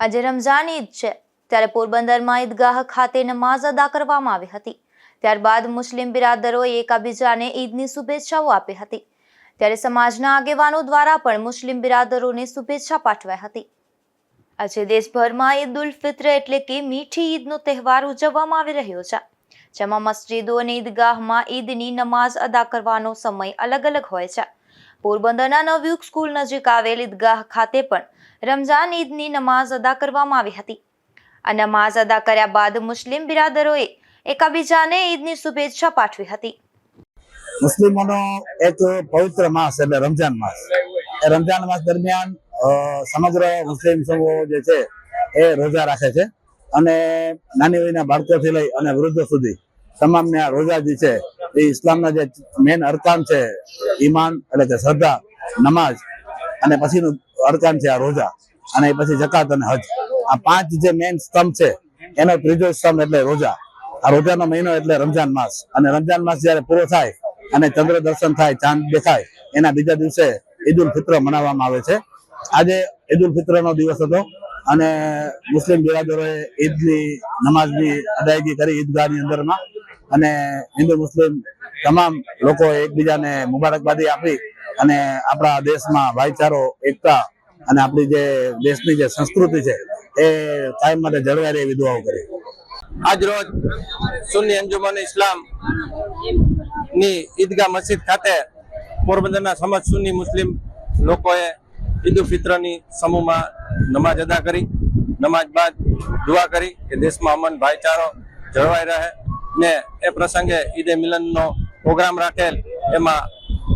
આજે રમઝાન ઈદ છે, ત્યારે પોરબંદરમાં ઈદગાહ ખાતે નમાઝ અદા કરવામાં આવી હતી. ત્યારબાદ મુસ્લિમ બિરાદરોએ એકાબીજાને ઈદની શુભેચ્છાઓ આપી હતી. ત્યારે સમાજના આગેવાનો દ્વારા પણ મુસ્લિમ બિરાદરોને શુભેચ્છા પાઠવાઈ હતી. આજે દેશભરમાં ઈદ ઉલ ફિત્ર એટલે કે મીઠી ઈદનો તહેવાર ઉજવવામાં આવી રહ્યો છે, જેમાં મસ્જિદો અને ઈદગાહમાં ઈદની નમાઝ અદા કરવાનો સમય અલગ અલગ હોય છે. પોરબંદરના નવયુગ સ્કૂલ નજીક આવેલ ઈદગાહ ખાતે પણ રમઝાન ઈદની નમાઝ અદા કરવામાં આવી હતી. આ નમાઝ અદા કર્યા બાદ મુસ્લિમ બિરાદરોએ એકાબીજાને ઈદની શુભેચ્છા પાઠવી હતી. મુસ્લિમોનો એક પવિત્ર માસ એટલે રમઝાન માસ. એ રમજાન માસ દરમિયાન સમગ્ર મુસ્લિમ સમૂહો જે છે એ રોજા રાખે છે અને નાની વયના બાળકોથી લઈ અને વૃદ્ધો સુધી તમામને આ રોજા જે છે. એ ઇસ્લામના જે મેન અરકાન છે ઈમાન એટલે કે શ્રદ્ધા, નમાઝ અને પછીનું અરકાન છે આ રોજા અને પછી જકાત અને હજ. આ પાંચ જે મેઇન સ્તંભ છે, એનો ત્રીજો સ્તંભ એટલે રોજા. આ રોજાનો મહિનો એટલે રમજાન માસ. અને રમજાન માસ જયારે પૂરો થાય અને ચંદ્ર દર્શન થાય, ચાંદ દેખાય, એના બીજા દિવસે ઈદ ઉલ ફિત્ર મનાવવામાં આવે છે. આજે ઈદ ઉલ ફિત્ર નો દિવસ હતો અને મુસ્લિમ બિરાદરોએ ઈદની નમાઝની અદાયગી કરી ઈદગાહની અંદરમાં. અને હિન્દુ મુસ્લિમ તમામ લોકો એકબીજાને મુબારકબાદી આપી અને આપણા દેશમાં ભાઈચારો, એકતા અને આપણી જે દેશની જે સંસ્કૃતિ છે, એ કાયમ માટે જળવાઈ રહે એવી દુઆઓ કરી આજ રોજ સુન્ની અંજુમન ઇસ્લામની ઈદગાહ મસ્જિદ ખાતે પોરબંદરના સમજ સુન્ની મુસ્લિમ લોકોએ ઈદ ફિત્રની સમૂહમાં નમાજ અદા કરી. નમાજ બાદ દુઆ કરી કે દેશમાં અમન, ભાઈચારો જળવાઈ રહે ને એ પ્રસંગે ઈદે મિલનનો પ્રોગ્રામ રાખેલ. એમાં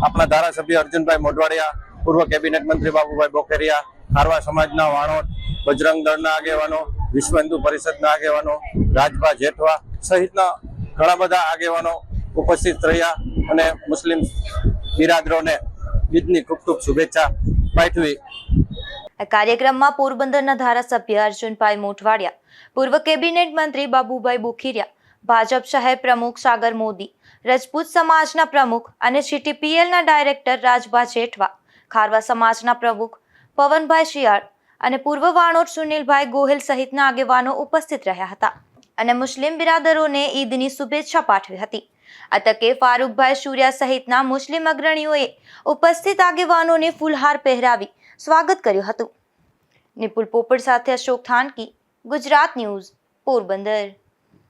આપણા ધારાસભ્ય અર્જુનભાઈ મોઢવાડિયા, પૂર્વ કેબિનેટ મંત્રી બાબુભાઈ બોખેરિયા ખારવા સમાજના વાણોટ બજરંગ દળના આગેવાનો, વિશ્વ હિન્દુ પરિષદના આગેવાનો, રાજભા જેઠવા સહિતના ઘણા બધા આગેવાનો ઉપસ્થિત રહ્યા અને મુસ્લિમ બિરાદરોને ઈદની ખૂબ ખૂબ શુભેચ્છા પાઠવી. કાર્યક્રમમાં પોરબંદરના ધારાસભ્ય અર્જુનભાઈ મોઢવાડિયા, પૂર્વ કેબિનેટ મંત્રી બાબુભાઈ બોખીરિયા ભાજપ શહેર પ્રમુખ સાગર મોદી, રજપૂત સમાજના પ્રમુખ અને સીટીપીએલના ડાયરેક્ટર રાજભા જેઠવા, ખારવા સમાજના પ્રમુખ પવનભાઈ શિયાળ અને પૂર્વ વાણોટ સુનિલભાઈ ગોહિલ સહિતના આગેવાનો ઉપસ્થિત રહ્યા હતા અને મુસ્લિમ બિરાદરોને ઈદની શુભેચ્છા પાઠવી હતી. આ તકે ફારૂકભાઈ સૂર્યા સહિતના મુસ્લિમ અગ્રણીઓએ ઉપસ્થિત આગેવાનોને ફૂલહાર પહેરાવી સ્વાગત કર્યું હતું. નિપુલ પોપડ સાથે અશોક થાનકી, ગુજરાત ન્યૂઝ, પોરબંદર.